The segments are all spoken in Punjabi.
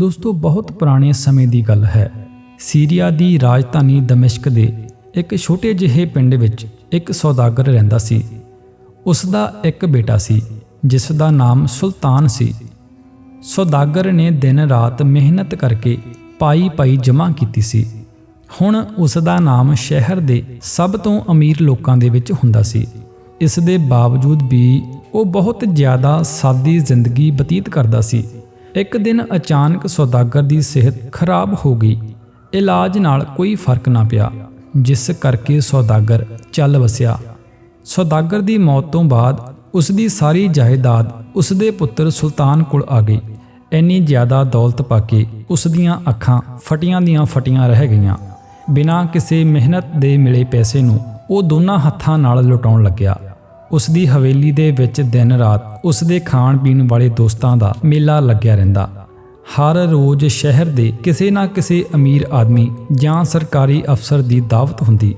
ਦੋਸਤੋ, ਬਹੁਤ ਪੁਰਾਣੇ ਸਮੇਂ ਦੀ ਗੱਲ ਹੈ। ਸੀਰੀਆ ਦੀ ਰਾਜਧਾਨੀ ਦਮਿਸ਼ਕ ਦੇ ਇੱਕ ਛੋਟੇ ਜਿਹੇ ਪਿੰਡ ਵਿੱਚ ਇੱਕ ਸੌਦਾਗਰ ਰਹਿੰਦਾ ਸੀ। ਉਸ ਦਾ ਇੱਕ ਬੇਟਾ ਸੀ, ਜਿਸ ਦਾ ਨਾਮ ਸੁਲਤਾਨ ਸੀ। ਸੌਦਾਗਰ ਨੇ ਦਿਨ ਰਾਤ ਮਿਹਨਤ ਕਰਕੇ ਪਾਈ ਪਾਈ ਜਮ੍ਹਾਂ ਕੀਤੀ ਸੀ। ਹੁਣ ਉਸ ਦਾ ਨਾਮ ਸ਼ਹਿਰ ਦੇ ਸਭ ਤੋਂ ਅਮੀਰ ਲੋਕਾਂ ਦੇ ਵਿੱਚ ਹੁੰਦਾ ਸੀ। ਇਸ ਦੇ ਬਾਵਜੂਦ ਵੀ ਉਹ ਬਹੁਤ ਜ਼ਿਆਦਾ ਸਾਦੀ ਜ਼ਿੰਦਗੀ ਬਤੀਤ ਕਰਦਾ ਸੀ। ਇੱਕ ਦਿਨ ਅਚਾਨਕ ਸੌਦਾਗਰ ਦੀ ਸਿਹਤ ਖਰਾਬ ਹੋ ਗਈ। ਇਲਾਜ ਨਾਲ ਕੋਈ ਫ਼ਰਕ ਨਾ ਪਿਆ, ਜਿਸ ਕਰਕੇ ਸੌਦਾਗਰ ਚੱਲ ਵਸਿਆ। ਸੌਦਾਗਰ ਦੀ ਮੌਤ ਤੋਂ ਬਾਅਦ ਉਸ ਦੀ ਸਾਰੀ ਜਾਇਦਾਦ ਉਸ ਦੇ ਪੁੱਤਰ ਸੁਲਤਾਨ ਕੋਲ ਆ ਗਈ। ਇੰਨੀ ਜ਼ਿਆਦਾ ਦੌਲਤ ਪਾ ਕੇ ਉਸ ਦੀਆਂ ਅੱਖਾਂ ਫਟੀਆਂ ਦੀਆਂ ਫਟੀਆਂ ਰਹਿ ਗਈਆਂ। ਬਿਨਾਂ ਕਿਸੇ ਮਿਹਨਤ ਦੇ ਮਿਲੇ ਪੈਸੇ ਨੂੰ ਉਹ ਦੋਨਾਂ ਹੱਥਾਂ ਨਾਲ ਲੁਟਾਉਣ ਲੱਗਿਆ। ਉਸ ਦੀ ਹਵੇਲੀ ਦੇ ਵਿੱਚ ਦਿਨ ਰਾਤ ਉਸ ਦੇ ਖਾਣ ਪੀਣ ਵਾਲੇ ਦੋਸਤਾਂ ਦਾ ਮੇਲਾ ਲੱਗਿਆ ਰਹਿੰਦਾ। ਹਰ ਰੋਜ਼ ਸ਼ਹਿਰ ਦੇ ਕਿਸੇ ਨਾ ਕਿਸੇ ਅਮੀਰ ਆਦਮੀ ਜਾਂ ਸਰਕਾਰੀ ਅਫਸਰ ਦੀ ਦਾਵਤ ਹੁੰਦੀ,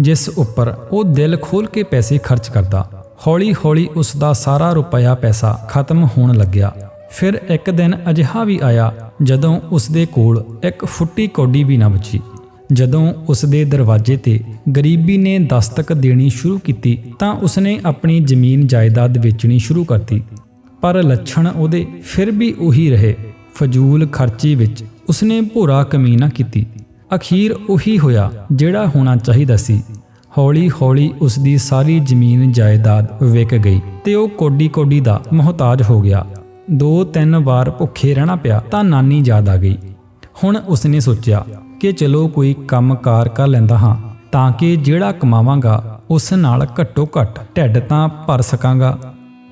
ਜਿਸ ਉੱਪਰ ਉਹ ਦਿਲ ਖੋਲ ਕੇ ਪੈਸੇ ਖਰਚ ਕਰਦਾ। ਹੌਲੀ-ਹੌਲੀ ਉਸ ਦਾ ਸਾਰਾ ਰੁਪਇਆ ਪੈਸਾ ਖਤਮ ਹੋਣ ਲੱਗਿਆ। ਫਿਰ ਇੱਕ ਦਿਨ ਅਜਿਹਾ ਵੀ ਆਇਆ, ਜਦੋਂ ਉਸ ਦੇ ਕੋਲ ਇੱਕ ਫੁੱਟੀ ਕੌਡੀ ਵੀ ਨਾ ਬਚੀ। ਜਦੋਂ ਉਸ ਦੇ ਦਰਵਾਜ਼ੇ ਤੇ ਗਰੀਬੀ ਨੇ ਦਸਤਕ ਦੇਣੀ ਸ਼ੁਰੂ ਕੀਤੀ ਤਾਂ ਉਸਨੇ ਆਪਣੀ ਜ਼ਮੀਨ ਜਾਇਦਾਦ ਵੇਚਣੀ ਸ਼ੁਰੂ ਕਰਤੀ। ਪਰ ਲੱਛਣ ਉਹਦੇ ਫਿਰ ਵੀ ਉਹੀ ਰਹੇ। ਫਜ਼ੂਲ ਖਰਚੀ ਵਿੱਚ ਉਸਨੇ ਭੋਰਾ ਕਮੀ ਨਾ ਕੀਤੀ। ਅਖੀਰ ਉਹੀ ਹੋਇਆ ਜਿਹੜਾ ਹੋਣਾ ਚਾਹੀਦਾ ਸੀ। ਹੌਲੀ-ਹੌਲੀ ਉਸ ਦੀ ਸਾਰੀ ਜ਼ਮੀਨ ਜਾਇਦਾਦ ਵਿਕ ਗਈ ਤੇ ਉਹ ਕੋਡੀ-ਕੋਡੀ ਦਾ ਮੁਹਤਾਜ ਹੋ ਗਿਆ। ਦੋ ਤਿੰਨ ਵਾਰ ਭੁੱਖੇ ਰਹਿਣਾ ਪਿਆ ਤਾਂ ਨਾਨੀ ਯਾਦ ਆ ਗਈ। ਹੁਣ ਉਸਨੇ ਸੋਚਿਆ ਕਿ ਚਲੋ ਕੋਈ ਕੰਮਕਾਰ ਕਰ ਲੈਂਦਾ ਹਾਂ, ਤਾਂ ਕਿ ਜਿਹੜਾ ਕਮਾਵਾਂਗਾ ਉਸ ਨਾਲ ਘੱਟੋ ਘੱਟ ਢਿੱਡ ਤਾਂ ਭਰ ਸਕਾਂਗਾ।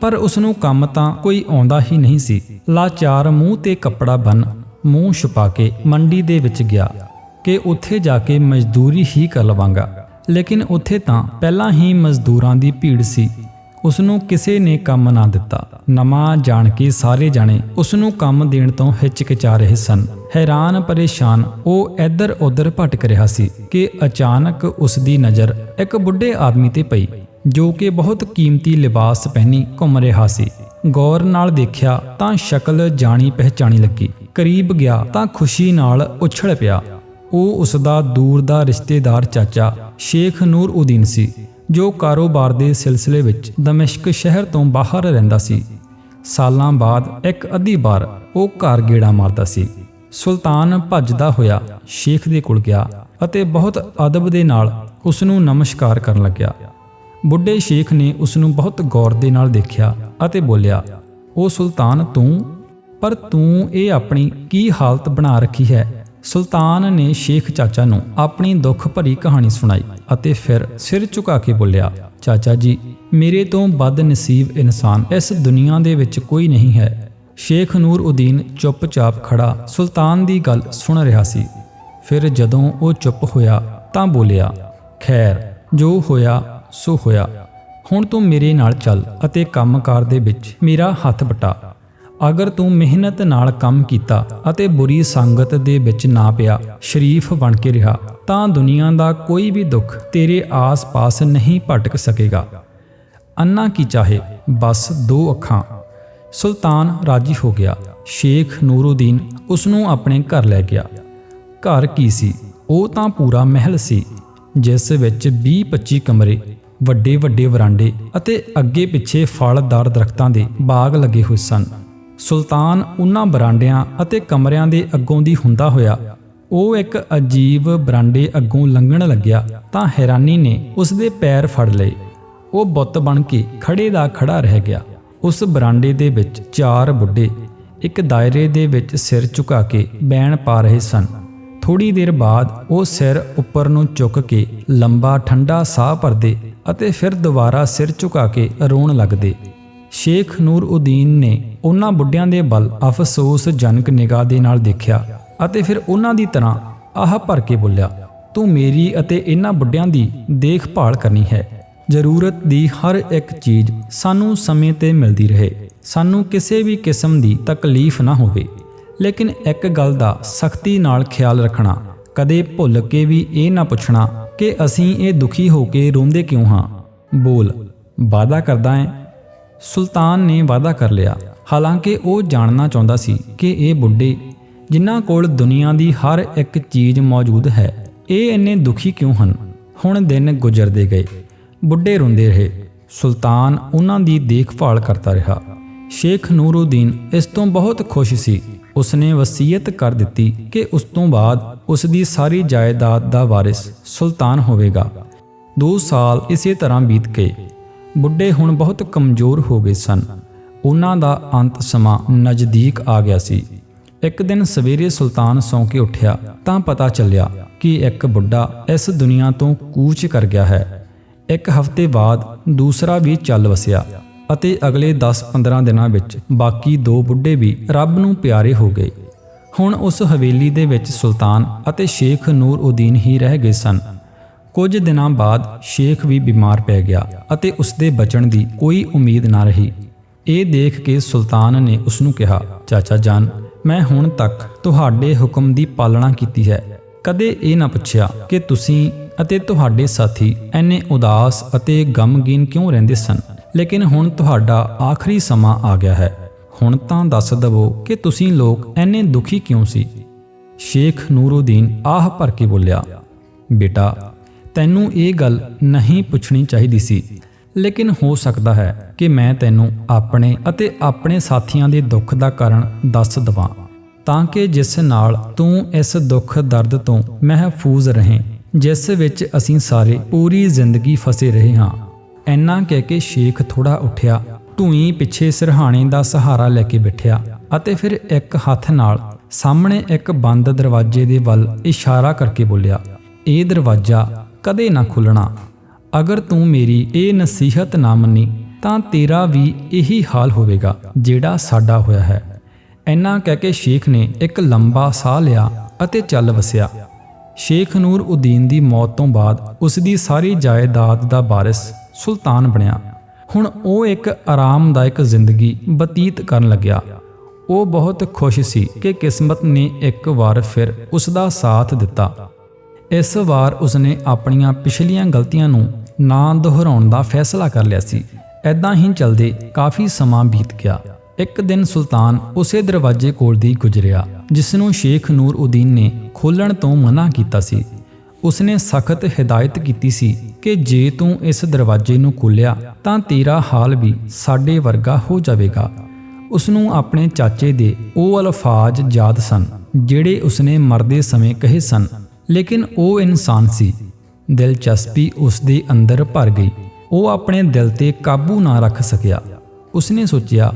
ਪਰ ਉਸ ਨੂੰ ਕੰਮ ਤਾਂ ਕੋਈ ਆਉਂਦਾ ਹੀ ਨਹੀਂ ਸੀ। ਲਾਚਾਰ ਮੂੰਹ ਤੇ ਕੱਪੜਾ ਬੰਨ ਮੂੰਹ ਛੁਪਾ ਕੇ ਮੰਡੀ ਦੇ ਵਿੱਚ ਗਿਆ ਕਿ ਉੱਥੇ ਜਾ ਕੇ ਮਜ਼ਦੂਰੀ ਹੀ ਕਰ ਲਵਾਂਗਾ। ਲੇਕਿਨ ਉੱਥੇ ਤਾਂ ਪਹਿਲਾਂ ਹੀ ਮਜ਼ਦੂਰਾਂ ਦੀ ਭੀੜ ਸੀ। ਉਸ ਨੂੰ ਕਿਸੇ ਨੇ ਕੰਮ ਨਾ ਦਿੱਤਾ। ਨਵਾਂ ਜਾਣ ਕੇ ਸਾਰੇ ਜਾਣੇ ਉਸ ਨੂੰ ਕੰਮ ਦੇਣ ਤੋਂ ਹਿਚਕਿਚਾ ਰਹੇ ਸਨ। ਹੈਰਾਨ, ਪਰੇਸ਼ਾਨ, ਉਹ ਇੱਧਰ ਉੱਧਰ ਭਟਕ ਰਿਹਾ ਸੀ ਕਿ ਅਚਾਨਕ ਉਸ ਦੀ ਨਜ਼ਰ ਇੱਕ ਬੁੱਢੇ ਆਦਮੀ ਤੇ ਪਈ, ਜੋ ਕਿ ਬਹੁਤ ਕੀਮਤੀ ਲਿਬਾਸ ਪਹਿਨੀ ਘੁੰਮ ਰਿਹਾ ਸੀ। ਗੌਰ ਨਾਲ ਦੇਖਿਆ ਤਾਂ ਸ਼ਕਲ ਜਾਣੀ ਪਹਿਚਾਣੀ ਲੱਗੀ। ਕਰੀਬ ਗਿਆ ਤਾਂ ਖੁਸ਼ੀ ਨਾਲ ਉਛਲ ਪਿਆ। ਉਹ ਉਸ ਦਾ ਦੂਰ ਦਾ ਰਿਸ਼ਤੇਦਾਰ ਚਾਚਾ ਸ਼ੇਖ ਨੂਰ ਉਦੀਨ ਸੀ, ਜੋ ਕਾਰੋਬਾਰ ਦੇ ਸਿਲਸਿਲੇ ਵਿੱਚ ਦਮਿਸ਼ਕ ਸ਼ਹਿਰ ਤੋਂ ਬਾਹਰ ਰਹਿੰਦਾ ਸੀ। ਸਾਲਾਂ ਬਾਅਦ ਇੱਕ ਅੱਧੀ ਵਾਰ ਉਹ ਘਰ ਗੇੜਾ ਮਾਰਦਾ ਸੀ। ਸੁਲਤਾਨ ਭੱਜਦਾ ਹੋਇਆ ਸ਼ੇਖ ਦੇ ਕੋਲ ਗਿਆ ਅਤੇ ਬਹੁਤ ਅਦਬ ਦੇ ਨਾਲ ਉਸ ਨੂੰ ਨਮਸਕਾਰ ਕਰਨ ਲੱਗਿਆ। ਬੁੱਢੇ ਸ਼ੇਖ ਨੇ ਉਸ ਨੂੰ ਬਹੁਤ ਗੌਰ ਦੇ ਨਾਲ ਦੇਖਿਆ ਅਤੇ ਬੋਲਿਆ, ਉਹ ਸੁਲਤਾਨ ਤੂੰ? ਪਰ ਤੂੰ ਇਹ ਆਪਣੀ ਕੀ ਹਾਲਤ ਬਣਾ ਰੱਖੀ ਹੈ? ਸੁਲਤਾਨ ਨੇ ਸ਼ੇਖ ਚਾਚਾ ਨੂੰ ਆਪਣੀ ਦੁੱਖ ਭਰੀ ਕਹਾਣੀ ਸੁਣਾਈ ਅਤੇ ਫਿਰ ਸਿਰ ਝੁਕਾ ਕੇ ਬੋਲਿਆ, ਚਾਚਾ ਜੀ, ਮੇਰੇ ਤੋਂ ਬਦ ਨਸੀਬ ਇਨਸਾਨ ਇਸ ਦੁਨੀਆ ਦੇ ਵਿੱਚ ਕੋਈ ਨਹੀਂ ਹੈ। ਸ਼ੇਖ ਨੂਰ ਉਦੀਨ ਚੁੱਪਚਾਪ ਖੜਾ ਸੁਲਤਾਨ ਦੀ ਗੱਲ ਸੁਣ ਰਿਹਾ ਸੀ। ਫਿਰ ਜਦੋਂ ਉਹ ਚੁੱਪ ਹੋਇਆ ਤਾਂ ਬੋਲਿਆ, ਖੈਰ, ਜੋ ਹੋਇਆ, ਸੋ ਹੋਇਆ। ਹੁਣ ਤੂੰ ਮੇਰੇ ਨਾਲ ਚੱਲ ਅਤੇ ਕੰਮਕਾਰ ਦੇ ਵਿੱਚ ਮੇਰਾ ਹੱਥ ਬਟਾ। ਅਗਰ ਤੂੰ ਮਿਹਨਤ ਨਾਲ ਕੰਮ ਕੀਤਾ ਅਤੇ ਬੁਰੀ ਸੰਗਤ ਦੇ ਵਿੱਚ ਨਾ ਪਿਆ, ਸ਼ਰੀਫ ਬਣ ਕੇ ਰਿਹਾ, ਤਾਂ ਦੁਨੀਆ ਦਾ ਕੋਈ ਵੀ ਦੁੱਖ ਤੇਰੇ ਆਸ-ਪਾਸ ਨਹੀਂ ਭਟਕ ਸਕੇਗਾ। ਅੰਨਾ ਕੀ ਚਾਹੇ, ਬਸ ਦੋ ਅੱਖਾਂ। ਸੁਲਤਾਨ ਰਾਜੀ ਹੋ ਗਿਆ। ਸ਼ੇਖ ਨੂਰਉਦੀਨ ਉਸ ਨੂੰ ਆਪਣੇ ਘਰ ਲੈ ਗਿਆ। ਘਰ ਕੀ ਸੀ? ਉਹ ਤਾਂ ਪੂਰਾ ਮਹਿਲ ਸੀ, ਜਿਸ ਵਿੱਚ 20-25 ਕਮਰੇ ਵੱਡੇ ਵੱਡੇ ਵਰਾਂਡੇ ਅਤੇ ਅੱਗੇ ਪਿੱਛੇ ਫਲਦਾਰ ਦਰਖਤਾਂ ਦੇ ਬਾਗ ਲੱਗੇ ਹੋਏ ਸਨ। ਸੁਲਤਾਨ ਉਹਨਾਂ ਬਰਾਂਡਿਆਂ ਅਤੇ ਕਮਰਿਆਂ ਦੇ ਅੱਗੋਂ ਦੀ ਹੁੰਦਾ ਹੋਇਆ, ਉਹ ਇੱਕ ਅਜੀਬ ਬਰਾਂਡੇ ਅੱਗੋਂ ਲੰਘਣ ਲੱਗਿਆ ਤਾਂ ਹੈਰਾਨੀ ਨੇ ਉਸ ਦੇ ਪੈਰ ਫੜ ਲਏ। ਉਹ ਬੁੱਤ ਬਣ ਕੇ ਖੜੇ ਦਾ ਖੜਾ ਰਹਿ ਗਿਆ। ਉਸ ਬਰਾਂਡੇ ਦੇ ਵਿੱਚ ਚਾਰ ਬੁੱਢੇ ਇੱਕ ਦਾਇਰੇ ਦੇ ਵਿੱਚ ਸਿਰ ਝੁਕਾ ਕੇ ਬੈਣ ਪਾ ਰਹੇ ਸਨ। ਥੋੜੀ ਦੇਰ ਬਾਅਦ ਉਹ ਸਿਰ ਉੱਪਰ ਨੂੰ ਚੁੱਕ ਕੇ ਲੰਬਾ ਠੰਡਾ ਸਾਹ ਭਰਦੇ ਅਤੇ ਫਿਰ ਦੁਬਾਰਾ ਸਿਰ ਝੁਕਾ ਕੇ ਰੋਣ ਲੱਗਦੇ। ਸ਼ੇਖ ਨੂਰਉਦੀਨ ਨੇ ਉਹਨਾਂ ਬੁੱਢਿਆਂ ਦੇ ਵੱਲ ਅਫਸੋਸਜਨਕ ਨਿਗਾਹ ਦੇ ਨਾਲ ਦੇਖਿਆ ਅਤੇ ਫਿਰ ਉਹਨਾਂ ਦੀ ਤਰ੍ਹਾਂ ਆਹ ਭਰ ਕੇ ਬੋਲਿਆ, ਤੂੰ ਮੇਰੀ ਅਤੇ ਇਹਨਾਂ ਬੁੱਢਿਆਂ ਦੀ ਦੇਖਭਾਲ ਕਰਨੀ ਹੈ। ਜ਼ਰੂਰਤ ਦੀ ਹਰ ਇੱਕ ਚੀਜ਼ ਸਾਨੂੰ ਸਮੇਂ ਤੇ ਮਿਲਦੀ ਰਹੇ। ਸਾਨੂੰ ਕਿਸੇ ਵੀ ਕਿਸਮ ਦੀ ਤਕਲੀਫ ਨਾ ਹੋਵੇ। ਲੇਕਿਨ ਇੱਕ ਗੱਲ ਦਾ ਸਖਤੀ ਨਾਲ ਖਿਆਲ ਰੱਖਣਾ, ਕਦੇ ਭੁੱਲ ਕੇ ਵੀ ਇਹ ਨਾ ਪੁੱਛਣਾ ਕਿ ਅਸੀਂ ਇਹ ਦੁਖੀ ਹੋ ਕੇ ਰੋਂਦੇ ਕਿਉਂ ਹਾਂ। ਬੋਲ ਵਾਦਾ ਕਰਦਾ ਹੈ ਸੁਲਤਾਨ ਨੇ ਵਾਅਦਾ ਕਰ ਲਿਆ। ਹਾਲਾਂਕਿ ਉਹ ਜਾਣਨਾ ਚਾਹੁੰਦਾ ਸੀ ਕਿ ਇਹ ਬੁੱਢੇ, ਜਿਨ੍ਹਾਂ ਕੋਲ ਦੁਨੀਆ ਦੀ ਹਰ ਇੱਕ ਚੀਜ਼ ਮੌਜੂਦ ਹੈ, ਇਹ ਇੰਨੇ ਦੁਖੀ ਕਿਉਂ ਹਨ? ਹੁਣ ਦਿਨ ਗੁਜ਼ਰਦੇ ਗਏ। ਬੁੱਢੇ ਰੋਂਦੇ ਰਹੇ। ਸੁਲਤਾਨ ਉਹਨਾਂ ਦੀ ਦੇਖਭਾਲ ਕਰਦਾ ਰਿਹਾ। ਸ਼ੇਖ ਨੂਰਉਦੀਨ ਇਸ ਤੋਂ ਬਹੁਤ ਖੁਸ਼ ਸੀ। ਉਸਨੇ ਵਸੀਅਤ ਕਰ ਦਿੱਤੀ ਕਿ ਉਸ ਤੋਂ ਬਾਅਦ ਉਸ ਦੀ ਸਾਰੀ ਜਾਇਦਾਦ ਦਾ ਵਾਰਿਸ ਸੁਲਤਾਨ ਹੋਵੇਗਾ। 2 ਸਾਲ ਇਸੇ ਤਰ੍ਹਾਂ ਬੀਤ ਗਏ। ਬੁੱਢੇ ਹੁਣ ਬਹੁਤ ਕਮਜ਼ੋਰ ਹੋ ਗਏ ਸਨ। ਉਹਨਾਂ ਦਾ ਅੰਤ ਸਮਾਂ ਨਜ਼ਦੀਕ ਆ ਗਿਆ ਸੀ। ਇੱਕ ਦਿਨ ਸਵੇਰੇ ਸੁਲਤਾਨ ਸੌਂ ਕੇ ਉੱਠਿਆ ਤਾਂ ਪਤਾ ਚੱਲਿਆ ਕਿ ਇੱਕ ਬੁੱਢਾ ਇਸ ਦੁਨੀਆ ਤੋਂ ਕੂਚ ਕਰ ਗਿਆ ਹੈ। ਇੱਕ ਹਫ਼ਤੇ ਬਾਅਦ ਦੂਸਰਾ ਵੀ ਚੱਲ ਵਸਿਆ ਅਤੇ ਅਗਲੇ 10-15 ਦਿਨਾਂ ਵਿੱਚ ਬਾਕੀ ਦੋ ਬੁੱਢੇ ਵੀ ਰੱਬ ਨੂੰ ਪਿਆਰੇ ਹੋ ਗਏ। ਹੁਣ ਉਸ ਹਵੇਲੀ ਦੇ ਵਿੱਚ ਸੁਲਤਾਨ ਅਤੇ ਸ਼ੇਖ ਨੂਰ ਉਦੀਨ ਹੀ ਰਹਿ ਗਏ ਸਨ। ਕੁਝ ਦਿਨਾਂ ਬਾਅਦ ਸ਼ੇਖ ਵੀ ਬਿਮਾਰ ਪੈ ਗਿਆ ਅਤੇ ਉਸ ਦੇ ਬਚਣ ਦੀ ਕੋਈ ਉਮੀਦ ਨਾ ਰਹੀ। ਇਹ ਦੇਖ ਕੇ ਸੁਲਤਾਨ ਨੇ ਉਸ ਨੂੰ ਕਿਹਾ, ਚਾਚਾ ਜਾਨ, ਮੈਂ ਹੁਣ ਤੱਕ ਤੁਹਾਡੇ ਹੁਕਮ ਦੀ ਪਾਲਣਾ ਕੀਤੀ ਹੈ। ਕਦੇ ਇਹ ਨਾ ਪੁੱਛਿਆ ਕਿ ਤੁਸੀਂ ਅਤੇ ਤੁਹਾਡੇ ਸਾਥੀ ਐਨੇ ਉਦਾਸ ਅਤੇ ਗਮਗੀਨ ਕਿਉਂ ਰਹਿੰਦੇ ਸਨ? ਲੇਕਿਨ ਹੁਣ ਤੁਹਾਡਾ ਆਖਰੀ ਸਮਾਂ ਆ ਗਿਆ ਹੈ। ਹੁਣ ਤਾਂ ਦੱਸ ਦਵੋ ਕਿ ਤੁਸੀਂ ਲੋਕ ਐਨੇ ਦੁਖੀ ਕਿਉਂ ਸੀ? ਸ਼ੇਖ ਨੂਰਉਦੀਨ ਆਹ ਭਰ ਕੇ ਬੋਲਿਆ, ਬੇਟਾ, ਤੈਨੂੰ ਇਹ ਗੱਲ ਨਹੀਂ ਪੁੱਛਣੀ ਚਾਹੀਦੀ ਸੀ। ਲੇਕਿਨ ਹੋ ਸਕਦਾ ਹੈ ਕਿ ਮੈਂ ਤੈਨੂੰ ਆਪਣੇ ਅਤੇ ਆਪਣੇ ਸਾਥੀਆਂ ਦੇ ਦੁੱਖ ਦਾ ਕਾਰਨ ਦੱਸ ਦਵਾਂ, ਤਾਂ ਕਿ ਜਿਸ ਨਾਲ ਤੂੰ ਇਸ ਦੁੱਖ ਦਰਦ ਤੋਂ ਮਹਿਫੂਜ਼ ਰਹੇ। ਜਿਸ ਵਿੱਚ ਅਸੀਂ ਸਾਰੇ ਪੂਰੀ ਜ਼ਿੰਦਗੀ ਫਸੇ ਰਹੇ ਹਾਂ। ਐਨਾ ਕਹਿ ਕੇ ਸ਼ੇਖ ਥੋੜਾ ਉੱਠਿਆ, ਧੂਈ ਪਿੱਛੇ ਸਿਰਹਾਣੇ ਦਾ ਸਹਾਰਾ ਲੈ ਕੇ ਬੈਠਿਆ ਅਤੇ ਫਿਰ ਇੱਕ ਹੱਥ ਨਾਲ ਸਾਹਮਣੇ ਇੱਕ ਬੰਦ ਦਰਵਾਜ਼ੇ ਦੇ ਵੱਲ ਇਸ਼ਾਰਾ ਕਰਕੇ ਬੋਲਿਆ, ਇਹ ਦਰਵਾਜ਼ਾ ਕਦੇ ਨਾ ਖੁੱਲਣਾ ਅਗਰ ਤੂੰ ਮੇਰੀ ਇਹ ਨਸੀਹਤ ਨਾ ਮੰਨੀ, ਤਾਂ ਤੇਰਾ ਵੀ ਇਹੀ ਹਾਲ ਹੋਵੇਗਾ, ਜਿਹੜਾ ਸਾਡਾ ਹੋਇਆ ਹੈ। ਐਨਾ ਕਹਿ ਕੇ ਸ਼ੇਖ ਨੇ ਇੱਕ ਲੰਬਾ ਸਾਹ ਲਿਆ ਅਤੇ ਚੱਲ ਵਸਿਆ। ਸ਼ੇਖ ਨੂਰ ਉਦੀਨ ਦੀ ਮੌਤ ਤੋਂ ਬਾਅਦ ਉਸ ਦੀ ਸਾਰੀ ਜਾਇਦਾਦ ਦਾ ਵਾਰਿਸ ਸੁਲਤਾਨ ਬਣਿਆ। ਹੁਣ ਉਹ ਇੱਕ ਆਰਾਮਦਾਇਕ ਜ਼ਿੰਦਗੀ ਬਤੀਤ ਕਰਨ ਲੱਗਿਆ। ਉਹ ਬਹੁਤ ਖੁਸ਼ ਸੀ ਕਿ ਕਿਸਮਤ ਨੇ ਇੱਕ ਵਾਰ ਫਿਰ ਉਸ ਦਾ ਸਾਥ ਦਿੱਤਾ। ਇਸ ਵਾਰ ਉਸਨੇ ਆਪਣੀਆਂ ਪਿਛਲੀਆਂ ਗਲਤੀਆਂ ਨੂੰ ਨਾ ਦੁਹਰਾਉਣ ਦਾ ਫੈਸਲਾ ਕਰ ਲਿਆ ਸੀ। ਐਦਾਂ ਹੀ ਚੱਲਦੇ ਕਾਫੀ ਸਮਾਂ ਬੀਤ ਗਿਆ। ਇੱਕ ਦਿਨ ਸੁਲਤਾਨ ਉਸੇ ਦਰਵਾਜ਼ੇ ਕੋਲ ਦੀ ਗੁਜ਼ਰਿਆ। ਜਿਸ ਨੂੰ ਸ਼ੇਖ ਨੂਰ ਉਦੀਨ ਨੇ ਖੋਲਣ ਤੋਂ ਮਨਾ ਕੀਤਾ ਸੀ। ਉਸਨੇ ਸਖਤ ਹਦਾਇਤ ਕੀਤੀ ਸੀ ਕਿ ਜੇ ਤੂੰ ਇਸ ਦਰਵਾਜ਼ੇ ਨੂੰ ਖੋਲ੍ਹਿਆ ਤਾਂ ਤੇਰਾ ਹਾਲ ਵੀ ਸਾਡੇ ਵਰਗਾ ਹੋ ਜਾਵੇਗਾ। ਉਸ ਨੂੰ ਆਪਣੇ ਚਾਚੇ ਦੇ ਉਹ ਅਲਫਾਜ਼ ਯਾਦ ਸਨ, ਜਿਹੜੇ ਉਸਨੇ ਮਰਦੇ ਸਮੇਂ ਕਹੇ ਸਨ, ਲੇਕਿਨ ਉਹ ਇਨਸਾਨ ਸੀ। ਦਿਲਚਸਪੀ ਉਸ ਦੇ ਅੰਦਰ ਭਰ ਗਈ। ਉਹ ਆਪਣੇ ਦਿਲ ਤੇ ਕਾਬੂ ਨਾ ਰੱਖ ਸਕਿਆ। ਉਸਨੇ ਸੋਚਿਆ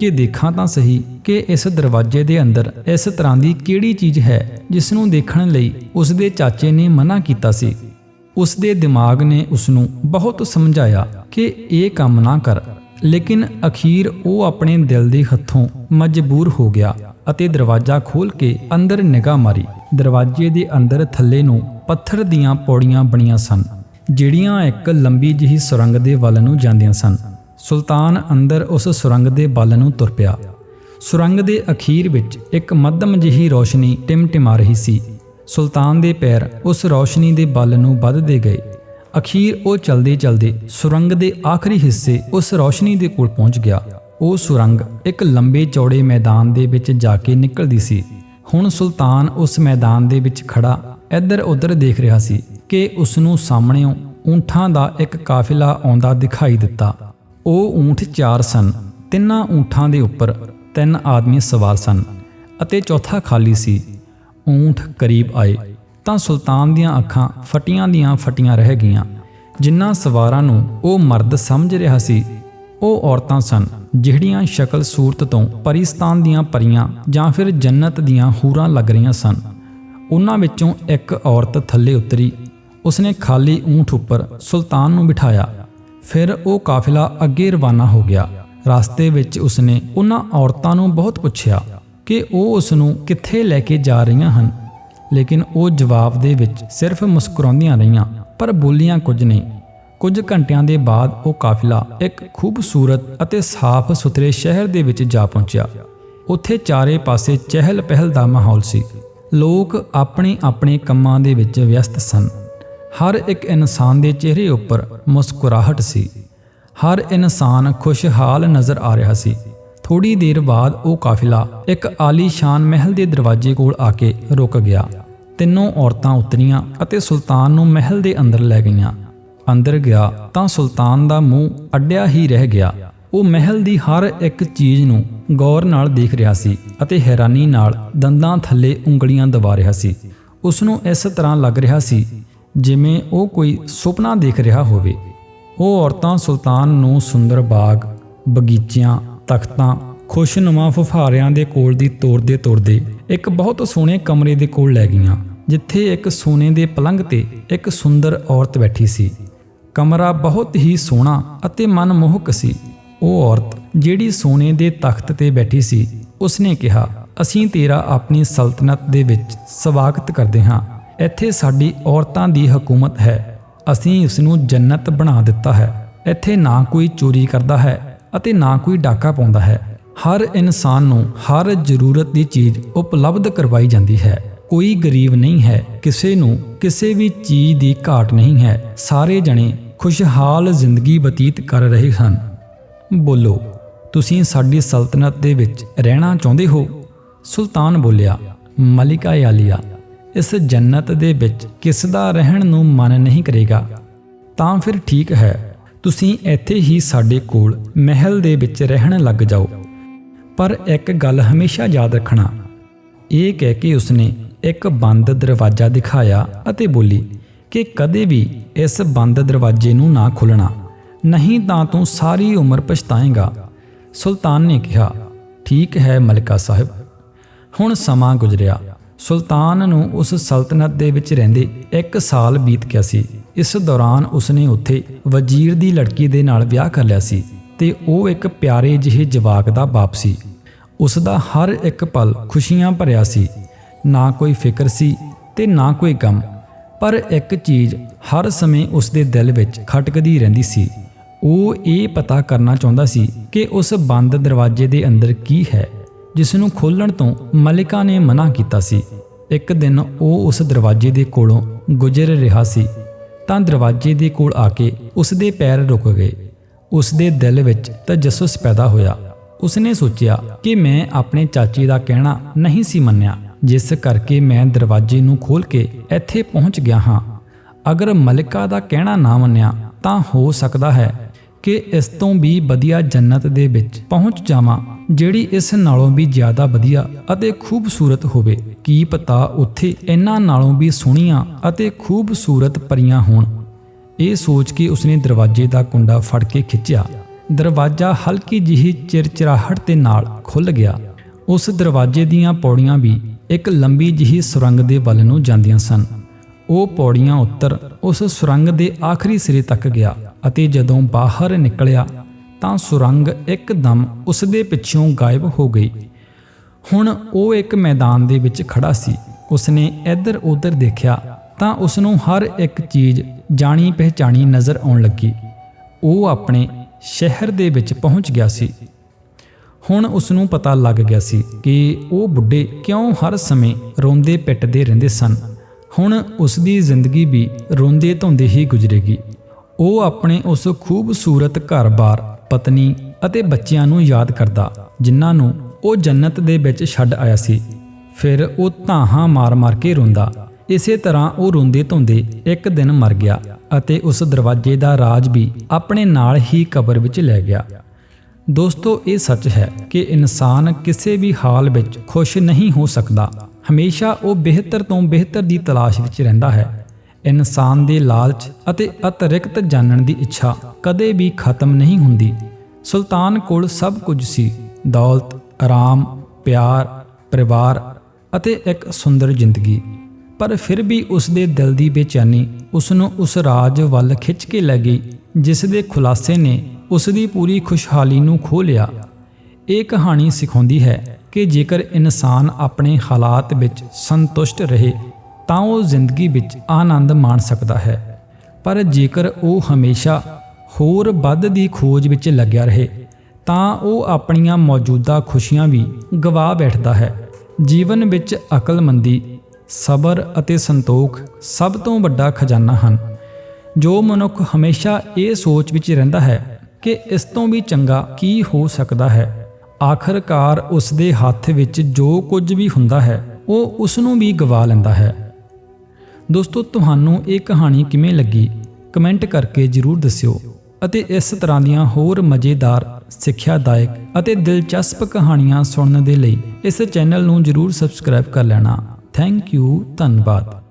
ਕਿ ਦੇਖਾਂ ਤਾਂ ਸਹੀ ਕਿ ਇਸ ਦਰਵਾਜ਼ੇ ਦੇ ਅੰਦਰ ਇਸ ਤਰ੍ਹਾਂ ਦੀ ਕਿਹੜੀ ਚੀਜ਼ ਹੈ ਜਿਸ ਨੂੰ ਦੇਖਣ ਲਈ ਉਸ ਦੇ ਚਾਚੇ ਨੇ ਮਨਾ ਕੀਤਾ ਸੀ। ਉਸ ਦੇ ਦਿਮਾਗ ਨੇ ਉਸ ਨੂੰ ਬਹੁਤ ਸਮਝਾਇਆ ਕਿ ਇਹ ਕੰਮ ਨਾ ਕਰ, ਲੇਕਿਨ ਅਖੀਰ ਉਹ ਆਪਣੇ ਦਿਲ ਦੇ ਹੱਥੋਂ ਮਜਬੂਰ ਹੋ ਗਿਆ ਅਤੇ ਦਰਵਾਜ਼ਾ ਖੋਲ ਕੇ ਅੰਦਰ ਨਿਗਾਹ ਮਾਰੀ। ਦਰਵਾਜ਼ੇ ਦੇ ਅੰਦਰ ਥੱਲੇ ਨੂੰ ਪੱਥਰ ਦੀਆਂ ਪੌੜੀਆਂ ਬਣੀਆਂ ਸਨ, ਜਿਹੜੀਆਂ ਇੱਕ ਲੰਬੀ ਜਿਹੀ ਸੁਰੰਗ ਦੇ ਵੱਲ ਨੂੰ ਜਾਂਦੀਆਂ ਸਨ। ਸੁਲਤਾਨ ਅੰਦਰ ਉਸ ਸੁਰੰਗ ਦੇ ਬਲ ਨੂੰ ਤੁਰ ਪਿਆ। ਸੁਰੰਗ ਦੇ ਅਖੀਰ ਵਿੱਚ ਇੱਕ ਮੱਧਮ ਜਿਹੀ ਰੋਸ਼ਨੀ ਟਿਮਟਿਮਾ ਰਹੀ ਸੀ। ਸੁਲਤਾਨ ਦੇ ਪੈਰ ਉਸ ਰੋਸ਼ਨੀ ਦੇ ਵੱਲ ਨੂੰ ਵੱਧਦੇ ਗਏ। ਅਖੀਰ ਉਹ ਚਲਦੇ ਚਲਦੇ ਸੁਰੰਗ ਦੇ ਆਖਰੀ ਹਿੱਸੇ ਉਸ ਰੋਸ਼ਨੀ ਦੇ ਕੋਲ ਪਹੁੰਚ ਗਿਆ। ਉਹ ਸੁਰੰਗ ਇੱਕ ਲੰਬੇ ਚੌੜੇ ਮੈਦਾਨ ਦੇ ਵਿੱਚ ਜਾ ਕੇ ਨਿਕਲਦੀ ਸੀ। ਹੁਣ ਸੁਲਤਾਨ ਉਸ ਮੈਦਾਨ ਦੇ ਵਿੱਚ ਖੜਾ ਇੱਧਰ ਉੱਧਰ ਦੇਖ ਰਿਹਾ ਸੀ ਕਿ ਉਸ ਨੂੰ ਸਾਹਮਣੇੋਂ ਊਂਠਾਂ ਦਾ ਇੱਕ ਕਾਫਿਲਾ ਆਉਂਦਾ ਦਿਖਾਈ ਦਿੱਤਾ। ਉਹ ਊਂਠ ਚਾਰ ਸਨ। ਤਿੰਨਾਂ ਊਂਠਾਂ ਦੇ ਉੱਪਰ ਤਿੰਨ ਆਦਮੀ ਸਵਾਰ ਸਨ ਅਤੇ ਚੌਥਾ ਖਾਲੀ ਸੀ। ਊਂਠ ਕਰੀਬ ਆਏ ਤਾਂ ਸੁਲਤਾਨ ਦੀਆਂ ਅੱਖਾਂ ਫਟੀਆਂ ਦੀਆਂ ਫਟੀਆਂ ਰਹਿ ਗਈਆਂ। ਜਿਨ੍ਹਾਂ ਸਵਾਰਾਂ ਨੂੰ ਉਹ ਮਰਦ ਸਮਝ ਰਿਹਾ ਸੀ, ਉਹ ਔਰਤਾਂ ਸਨ ਜਿਹੜੀਆਂ ਸ਼ਕਲ ਸੂਰਤ ਤੋਂ ਪਰਿਸਤਾਨ ਦੀਆਂ ਪਰੀਆਂ ਜਾਂ ਫਿਰ ਜੰਨਤ ਦੀਆਂ ਹੂਰਾਂ ਲੱਗ ਰਹੀਆਂ ਸਨ। ਉਹਨਾਂ ਵਿੱਚੋਂ ਇੱਕ ਔਰਤ ਥੱਲੇ ਉਤਰੀ। ਉਸਨੇ ਖਾਲੀ ਊਂਠ ਉੱਪਰ ਸੁਲਤਾਨ ਨੂੰ ਬਿਠਾਇਆ। ਫਿਰ ਉਹ ਕਾਫਿਲਾ ਅੱਗੇ ਰਵਾਨਾ ਹੋ ਗਿਆ। ਰਸਤੇ ਵਿੱਚ ਉਸਨੇ ਉਹਨਾਂ ਔਰਤਾਂ ਨੂੰ ਬਹੁਤ ਪੁੱਛਿਆ ਕਿ ਉਹ ਉਸ ਨੂੰ ਕਿੱਥੇ ਲੈ ਕੇ ਜਾ ਰਹੀਆਂ ਹਨ। ਲੇਕਿਨ ਉਹ ਜਵਾਬ ਦੇ ਵਿੱਚ ਸਿਰਫ ਮੁਸਕਰਾਉਂਦੀਆਂ ਰਹੀਆਂ, ਪਰ ਬੋਲੀਆਂ ਕੁਝ ਨਹੀਂ। ਕੁਝ ਘੰਟਿਆਂ ਦੇ ਬਾਅਦ ਉਹ ਕਾਫਿਲਾ ਇੱਕ ਖੂਬਸੂਰਤ ਅਤੇ ਸਾਫ਼ ਸੁਥਰੇ ਸ਼ਹਿਰ ਦੇ ਵਿੱਚ ਜਾ ਪਹੁੰਚਿਆ। ਉੱਥੇ ਚਾਰੇ ਪਾਸੇ ਚਹਿਲ ਪਹਿਲ ਦਾ ਮਾਹੌਲ ਸੀ। ਲੋਕ ਆਪਣੇ ਆਪਣੇ ਕੰਮਾਂ ਦੇ ਵਿੱਚ ਵਿਅਸਤ ਸਨ। ਹਰ ਇੱਕ ਇਨਸਾਨ ਦੇ ਚਿਹਰੇ ਉੱਪਰ ਮੁਸਕਰਾਹਟ ਸੀ। ਹਰ ਇਨਸਾਨ ਖੁਸ਼ਹਾਲ ਨਜ਼ਰ ਆ ਰਿਹਾ ਸੀ। ਥੋੜੀ ਦੇਰ ਬਾਅਦ ਉਹ ਕਾਫਿਲਾ ਇੱਕ ਆਲੀਸ਼ਾਨ ਮਹਿਲ ਦੇ ਦਰਵਾਜ਼ੇ ਕੋਲ ਆ ਕੇ ਰੁਕ ਗਿਆ। ਤਿੰਨੋਂ ਔਰਤਾਂ ਉਤਰੀਆਂ ਅਤੇ ਸੁਲਤਾਨ ਨੂੰ ਮਹਿਲ ਦੇ ਅੰਦਰ ਲੈ ਗਈਆਂ। ਅੰਦਰ ਗਿਆ ਤਾਂ ਸੁਲਤਾਨ ਦਾ ਮੂੰਹ ਅੱਡਿਆ ਹੀ ਰਹਿ ਗਿਆ। ਉਹ ਮਹਿਲ ਦੀ ਹਰ ਇੱਕ ਚੀਜ਼ ਨੂੰ ਗੌਰ ਨਾਲ ਦੇਖ ਰਿਹਾ ਸੀ ਅਤੇ ਹੈਰਾਨੀ ਨਾਲ ਦੰਦਾਂ ਥੱਲੇ ਉਂਗਲੀਆਂ ਦਬਾ ਰਿਹਾ ਸੀ। ਉਸ ਨੂੰ ਇਸ ਤਰ੍ਹਾਂ ਲੱਗ ਰਿਹਾ ਸੀ ਜਿਵੇਂ ਉਹ ਕੋਈ ਸੁਪਨਾ ਦੇਖ ਰਿਹਾ ਹੋਵੇ। ਉਹ ਔਰਤਾਂ ਸੁਲਤਾਨ ਨੂੰ ਸੁੰਦਰ ਬਾਗ, ਬਗੀਚਿਆਂ, ਤਖਤਾਂ, ਖੁਸ਼ਨੁਮਾ ਫੁਫਾਰਿਆਂ ਦੇ ਕੋਲ ਦੀ ਤੋਰਦੇ ਤੋਰਦੇ ਇੱਕ ਬਹੁਤ ਸੋਹਣੇ ਕਮਰੇ ਦੇ ਕੋਲ ਲੈ ਗਈਆਂ, ਜਿੱਥੇ ਇੱਕ ਸੋਨੇ ਦੇ ਪਲੰਘ ਤੇ ਇੱਕ ਸੁੰਦਰ ਔਰਤ ਬੈਠੀ ਸੀ। ਕਮਰਾ ਬਹੁਤ ਹੀ ਸੋਹਣਾ ਅਤੇ ਮਨਮੋਹਕ ਸੀ। ਉਹ ਔਰਤ ਜਿਹੜੀ ਸੋਨੇ ਦੇ ਤਖਤ ਤੇ ਬੈਠੀ ਸੀ, ਉਸਨੇ ਕਿਹਾ, ਅਸੀਂ ਤੇਰਾ ਆਪਣੀ ਸਲਤਨਤ ਦੇ ਵਿੱਚ ਸਵਾਗਤ ਕਰਦੇ ਹਾਂ। ਇੱਥੇ ਸਾਡੀ ਔਰਤਾਂ ਦੀ ਹਕੂਮਤ ਹੈ। ਅਸੀਂ ਇਸ ਨੂੰ ਜੰਨਤ ਬਣਾ ਦਿੱਤਾ ਹੈ। ਇੱਥੇ ਨਾ ਕੋਈ ਚੋਰੀ ਕਰਦਾ ਹੈ ਅਤੇ ਨਾ ਕੋਈ ਡਾਕਾ ਪਾਉਂਦਾ ਹੈ। ਹਰ ਇਨਸਾਨ ਨੂੰ ਹਰ ਜ਼ਰੂਰਤ ਦੀ ਚੀਜ਼ ਉਪਲਬਧ ਕਰਵਾਈ ਜਾਂਦੀ ਹੈ। ਕੋਈ ਗਰੀਬ ਨਹੀਂ ਹੈ। ਕਿਸੇ ਨੂੰ ਕਿਸੇ ਵੀ ਚੀਜ਼ ਦੀ ਘਾਟ ਨਹੀਂ ਹੈ। ਸਾਰੇ ਜਣੇ ਖੁਸ਼ਹਾਲ ਜ਼ਿੰਦਗੀ ਬਤੀਤ ਕਰ ਰਹੇ ਹਨ। ਬੋਲੋ, ਤੁਸੀਂ ਸਾਡੀ ਸਲਤਨਤ ਦੇ ਵਿੱਚ ਰਹਿਣਾ ਚਾਹੁੰਦੇ ਹੋ? ਸੁਲਤਾਨ ਬੋਲਿਆ ਮਲਿਕਾ ਆਲੀਆ ਇਸ ਜੰਨਤ ਦੇ ਵਿੱਚ ਕਿਸ ਦਾ ਰਹਿਣ ਨੂੰ ਮਨ ਨਹੀਂ ਕਰੇਗਾ, ਤਾਂ ਫਿਰ ਠੀਕ ਹੈ। ਤੁਸੀਂ ਇੱਥੇ ਹੀ ਸਾਡੇ ਕੋਲ ਮਹਿਲ ਦੇ ਵਿੱਚ ਰਹਿਣ ਲੱਗ ਜਾਓ। ਪਰ ਇੱਕ ਗੱਲ ਹਮੇਸ਼ਾ ਯਾਦ ਰੱਖਣਾ, ਇਹ ਕਹਿ ਕੇ ਉਸਨੇ ਇੱਕ ਬੰਦ ਦਰਵਾਜ਼ਾ ਦਿਖਾਇਆ ਅਤੇ ਬੋਲੀ ਕਿ ਕਦੇ ਵੀ ਇਸ ਬੰਦ ਦਰਵਾਜ਼ੇ ਨੂੰ ਨਾ ਖੋਲਣਾ ਨਹੀਂ ਤਾਂ ਤੂੰ ਸਾਰੀ ਉਮਰ ਪਛਤਾਏਗਾ। ਸੁਲਤਾਨ ਨੇ ਕਿਹਾ, ਠੀਕ ਹੈ ਮਲਕਾ ਸਾਹਿਬ, ਹੁਣ ਸਮਾਂ ਗੁਜ਼ਰਿਆ। ਸੁਲਤਾਨ ਨੂੰ ਉਸ ਸਲਤਨਤ ਦੇ ਵਿੱਚ ਰਹਿੰਦੇ ਇੱਕ ਸਾਲ ਬੀਤ ਗਿਆ ਸੀ। ਇਸ ਦੌਰਾਨ ਉਸਨੇ ਉੱਥੇ ਵਜ਼ੀਰ ਦੀ ਲੜਕੀ ਦੇ ਨਾਲ ਵਿਆਹ ਕਰ ਲਿਆ ਸੀ ਤੇ ਉਹ ਇੱਕ ਪਿਆਰੇ ਜਿਹੇ ਜਵਾਕ ਦਾ ਬਾਪ ਸੀ। ਉਸ ਦਾ ਹਰ ਇੱਕ ਪਲ ਖੁਸ਼ੀਆਂ ਭਰਿਆ ਸੀ। ਨਾ ਕੋਈ ਫਿਕਰ ਸੀ ਤੇ ਨਾ ਕੋਈ ਗਮ, ਪਰ ਇੱਕ ਚੀਜ਼ ਹਰ ਸਮੇਂ ਉਸ ਦੇ ਦਿਲ ਵਿੱਚ ਖਟਕਦੀ ਰਹਿੰਦੀ ਸੀ। ਉਹ ਇਹ ਪਤਾ ਕਰਨਾ ਚਾਹੁੰਦਾ ਸੀ ਕਿ ਉਸ ਬੰਦ ਦਰਵਾਜ਼ੇ ਦੇ ਅੰਦਰ ਕੀ ਹੈ। ਜਿਸ ਨੂੰ ਖੋਲਣ ਤੋਂ ਮਲਿਕਾ ਨੇ ਮਨਾ ਕੀਤਾ ਸੀ। ਇੱਕ ਦਿਨ ਉਹ ਉਸ ਦਰਵਾਜ਼ੇ ਦੇ ਕੋਲੋਂ ਗੁਜ਼ਰ ਰਿਹਾ ਸੀ। ਤਾਂ ਦਰਵਾਜ਼ੇ ਦੇ ਕੋਲ ਆ ਕੇ ਉਸ ਦੇ ਪੈਰ ਰੁਕ ਗਏ। ਉਸ ਦੇ ਦਿਲ ਵਿੱਚ ਤਜੱਸਸ ਪੈਦਾ ਹੋਇਆ। ਉਸਨੇ ਸੋਚਿਆ ਕਿ ਮੈਂ ਆਪਣੇ ਚਾਚੇ ਦਾ ਕਹਿਣਾ ਨਹੀਂ ਸੀ ਮੰਨਿਆ। ਜਿਸ ਕਰਕੇ ਮੈਂ ਦਰਵਾਜ਼ੇ ਨੂੰ ਖੋਲ ਕੇ ਇੱਥੇ ਪਹੁੰਚ ਗਿਆ ਹਾਂ। ਅਗਰ ਮਲਿਕਾ ਦਾ ਕਹਿਣਾ ਨਾ ਮੰਨਿਆ ਤਾਂ ਹੋ ਸਕਦਾ ਹੈ ਕਿ ਇਸ ਤੋਂ ਵੀ ਵਧੀਆ ਜੰਨਤ ਦੇ ਵਿੱਚ ਪਹੁੰਚ ਜਾਵਾਂ, ਜਿਹੜੀ ਇਸ ਨਾਲੋਂ ਵੀ ਜ਼ਿਆਦਾ ਵਧੀਆ ਅਤੇ ਖੂਬਸੂਰਤ ਹੋਵੇ। ਕੀ ਪਤਾ ਉੱਥੇ ਇਹਨਾਂ ਨਾਲੋਂ ਵੀ ਸੋਹਣੀਆਂ ਅਤੇ ਖੂਬਸੂਰਤ ਪਰੀਆਂ ਹੋਣ। ਇਹ ਸੋਚ ਕੇ ਉਸਨੇ ਦਰਵਾਜ਼ੇ ਦਾ ਕੁੰਡਾ ਫੜ ਕੇ ਖਿੱਚਿਆ। ਦਰਵਾਜ਼ਾ ਹਲਕੀ ਜਿਹੀ ਚਿਰਚਿਰਾਹਟ ਦੇ ਨਾਲ ਖੁੱਲ ਗਿਆ। ਉਸ ਦਰਵਾਜ਼ੇ ਦੀਆਂ ਪੌੜੀਆਂ ਵੀ ਇੱਕ ਲੰਬੀ ਜਿਹੀ ਸੁਰੰਗ ਦੇ ਵੱਲ ਨੂੰ ਜਾਂਦੀਆਂ ਸਨ। ਉਹ ਪੌੜੀਆਂ ਉੱਤਰ ਉਸ ਸੁਰੰਗ ਦੇ ਆਖਰੀ ਸਿਰੇ ਤੱਕ ਗਿਆ। ਅਤੇ ਜਦੋਂ ਬਾਹਰ ਨਿਕਲਿਆ ਤਾਂ ਸੁਰੰਗ ਇੱਕਦਮ ਉਸ ਦੇ ਪਿੱਛੋਂ ਗਾਇਬ ਹੋ ਗਈ। ਹੁਣ ਉਹ ਇੱਕ ਮੈਦਾਨ ਦੇ ਵਿੱਚ ਖੜਾ ਸੀ। ਉਸਨੇ ਇੱਧਰ ਉੱਧਰ ਦੇਖਿਆ ਤਾਂ ਉਸ ਨੂੰ ਹਰ ਇੱਕ ਚੀਜ਼ ਜਾਣੀ ਪਹਿਚਾਣੀ ਨਜ਼ਰ ਆਉਣ ਲੱਗੀ। ਉਹ ਆਪਣੇ ਸ਼ਹਿਰ ਦੇ ਵਿੱਚ ਪਹੁੰਚ ਗਿਆ ਸੀ। ਹੁਣ ਉਸ ਨੂੰ ਪਤਾ ਲੱਗ ਗਿਆ ਸੀ ਕਿ ਉਹ ਬੁੱਢੇ ਕਿਉਂ ਹਰ ਸਮੇਂ ਰੋਂਦੇ ਪਿੱਟਦੇ ਰਹਿੰਦੇ ਸਨ। ਹੁਣ ਉਸ ਦੀ ਜ਼ਿੰਦਗੀ ਵੀ ਰੋਂਦੇ ਧੋਂਦੇ ਹੀ ਗੁਜ਼ਰੇਗੀ। ਉਹ ਆਪਣੇ ਉਸ ਖੂਬਸੂਰਤ ਘਰ-ਬਾਰ, ਪਤਨੀ ਅਤੇ ਬੱਚਿਆਂ ਨੂੰ ਯਾਦ ਕਰਦਾ, ਜਿਨ੍ਹਾਂ ਨੂੰ ਉਹ ਜੰਨਤ ਦੇ ਵਿੱਚ ਛੱਡ ਆਇਆ ਸੀ। ਫਿਰ ਉਹ ਧਾਹਾਂ ਮਾਰ-ਮਾਰ ਕੇ ਰੋਂਦਾ। ਇਸੇ ਤਰ੍ਹਾਂ ਉਹ ਰੋਂਦੇ ਧੋਂਦੇ ਇੱਕ ਦਿਨ ਮਰ ਗਿਆ ਅਤੇ ਉਸ ਦਰਵਾਜ਼ੇ ਦਾ ਰਾਜ ਵੀ ਆਪਣੇ ਨਾਲ ਹੀ ਕਬਰ ਵਿੱਚ ਲੈ ਗਿਆ। ਦੋਸਤੋ, ਇਹ ਸੱਚ ਹੈ ਕਿ ਇਨਸਾਨ ਕਿਸੇ ਵੀ ਹਾਲ ਵਿੱਚ ਖੁਸ਼ ਨਹੀਂ ਹੋ ਸਕਦਾ। ਹਮੇਸ਼ਾ ਉਹ ਬਿਹਤਰ ਤੋਂ ਬਿਹਤਰ ਦੀ ਤਲਾਸ਼ ਵਿੱਚ ਰਹਿੰਦਾ ਹੈ। ਇਨਸਾਨ ਦੇ ਲਾਲਚ ਅਤੇ ਅਤਿਰਿਕਤ ਜਾਣਨ ਦੀ ਇੱਛਾ ਕਦੇ ਵੀ ਖਤਮ ਨਹੀਂ ਹੁੰਦੀ। ਸੁਲਤਾਨ ਕੋਲ ਸਭ ਕੁਝ ਸੀ। ਦੌਲਤ, ਆਰਾਮ, ਪਿਆਰ, ਪਰਿਵਾਰ ਅਤੇ ਇੱਕ ਸੁੰਦਰ ਜ਼ਿੰਦਗੀ। ਪਰ ਫਿਰ ਵੀ ਉਸ ਦੇ ਦਿਲ ਦੀ ਬੇਚੈਨੀ ਉਸ ਨੂੰ ਉਸ ਰਾਜ ਵੱਲ ਖਿੱਚ ਕੇ ਲੈ ਗਈ, ਜਿਸ ਦੇ ਖੁਲਾਸੇ ਨੇ ਉਸ ਦੀ ਪੂਰੀ ਖੁਸ਼ਹਾਲੀ ਨੂੰ ਖੋਹ ਲਿਆ। ਇਹ ਕਹਾਣੀ ਸਿਖਾਉਂਦੀ ਹੈ ਕਿ ਜੇਕਰ ਇਨਸਾਨ ਆਪਣੇ ਹਾਲਾਤ ਵਿੱਚ ਸੰਤੁਸ਼ਟ ਰਹੇ ਤਾਂ ਉਹ ਜ਼ਿੰਦਗੀ ਵਿੱਚ ਆਨੰਦ ਮਾਣ ਸਕਦਾ ਹੈ। ਪਰ ਜੇਕਰ ਉਹ ਹਮੇਸ਼ਾ ਹੋਰ ਵੱਧ ਦੀ ਖੋਜ ਵਿੱਚ ਲੱਗਿਆ ਰਹੇ, ਤਾਂ ਉਹ ਆਪਣੀਆਂ ਮੌਜੂਦਾ ਖੁਸ਼ੀਆਂ ਵੀ ਗਵਾ ਬੈਠਦਾ ਹੈ। ਜੀਵਨ ਵਿੱਚ ਅਕਲਮੰਦੀ, ਸਬਰ ਅਤੇ ਸੰਤੋਖ ਸਭ ਤੋਂ ਵੱਡਾ ਖਜ਼ਾਨਾ ਹਨ। ਜੋ ਮਨੁੱਖ ਹਮੇਸ਼ਾ ਇਹ ਸੋਚ ਵਿੱਚ ਰਹਿੰਦਾ ਹੈ ਕਿ ਇਸ ਤੋਂ ਵੀ ਚੰਗਾ ਕੀ ਹੋ ਸਕਦਾ ਹੈ। ਆਖਰਕਾਰ ਉਸ ਦੇ ਹੱਥ ਵਿੱਚ ਜੋ ਕੁਝ ਵੀ ਹੁੰਦਾ ਹੈ, ਉਹ ਉਸ ਨੂੰ ਵੀ ਗਵਾ ਲੈਂਦਾ ਹੈ। ਦੋਸਤੋ, ਤੁਹਾਨੂੰ ਇਹ ਕਹਾਣੀ ਕਿਵੇਂ ਲੱਗੀ? ਕਮੈਂਟ ਕਰਕੇ ਜਰੂਰ ਦੱਸਿਓ ਅਤੇ ਇਸ ਤਰ੍ਹਾਂ ਦੀਆਂ ਹੋਰ ਮਜ਼ੇਦਾਰ, ਸਿੱਖਿਆਦਾਇਕ ਅਤੇ ਦਿਲਚਸਪ ਕਹਾਣੀਆਂ ਸੁਣਨ ਦੇ ਲਈ ਇਸ ਚੈਨਲ ਨੂੰ ਜਰੂਰ ਸਬਸਕ੍ਰਾਈਬ ਕਰ ਲੈਣਾ। ਥੈਂਕ ਯੂ ਧੰਨਵਾਦ।